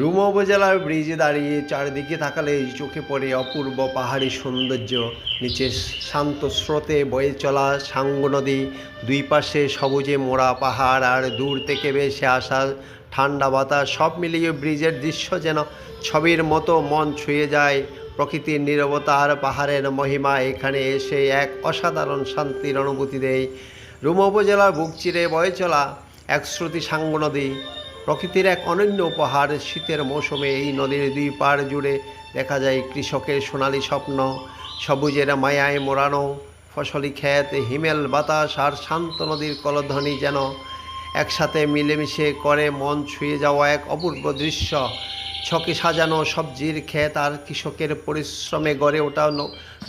রুমা উপজেলার ব্রিজে দাঁড়িয়ে চারিদিকে তাকালে চোখে পড়ে অপূর্ব পাহাড়ি সৌন্দর্য। নিচে শান্ত স্রোতে বয়ে চলা সাঙ্গ নদী, দুই পাশে সবুজে মোড়া পাহাড় আর দূর থেকে ভেসে আসা ঠান্ডা বাতাস, সব মিলিয়ে ব্রিজের দৃশ্য যেন ছবির মতো মন ছুঁয়ে যায়। প্রকৃতির নীরবতা আর পাহাড়ের মহিমা এখানে এসে এক অসাধারণ শান্তির অনুভূতি দেয়। রুমা উপজেলার বুক চিরে বয়ে চলা এক শ্রুতি সাঙ্গ নদী। প্রকৃতির এক অনন্য উপহার শীতের মৌসুমে এই নদীর দুই পাড় জুড়ে দেখা যায় কৃষকের সোনালি স্বপ্ন, সবুজের মায়ায় মোড়ানো, ফসলি ক্ষেত, হিমেল বাতাস আর শান্ত নদীর কলধ্বনি যেন একসাথে মিলেমিশে করে মন ছুঁয়ে যাওয়া এক অপূর্ব দৃশ্য। ছকে সাজানো সবজির ক্ষেত আর কৃষকের পরিশ্রমে গড়ে ওঠানো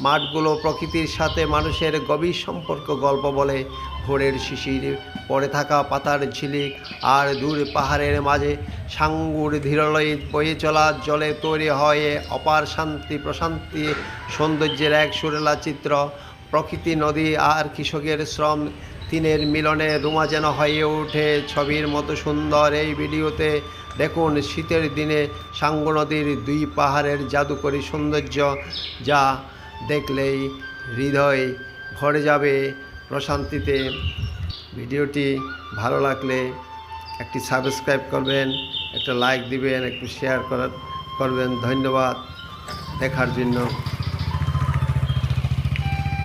মাঠগুলো প্রকৃতির সাথে মানুষের গভীর সম্পর্ক গল্প বলে। ভোরের শিশির, পড়ে থাকা পাতার ঝিলিক আর দূর পাহাড়ের মাঝে সাঙ্গুর ধীরলয়ে বয়ে চলা জলে তৈরি হয় অপার শান্তি প্রশান্তি সৌন্দর্যের এক সুরেলা চিত্র। প্রকৃতি, নদী আর কৃষকের শ্রম তিনের মিলনে রুমা যেন হয়ে ওঠে ছবির মতো সুন্দর। এই ভিডিওতে দেখুন, শীতের দিনে সাঙ্গ নদীর দুই পাহাড়ের জাদুকরী সৌন্দর্য যা দেখলেই হৃদয় ভরে যাবে প্রশান্তিতে। ভিডিওটি ভালো লাগলে একটি সাবস্ক্রাইব করবেন, একটা লাইক দিবেন, একটু শেয়ার করবেন। ধন্যবাদ। দেখার জন্য।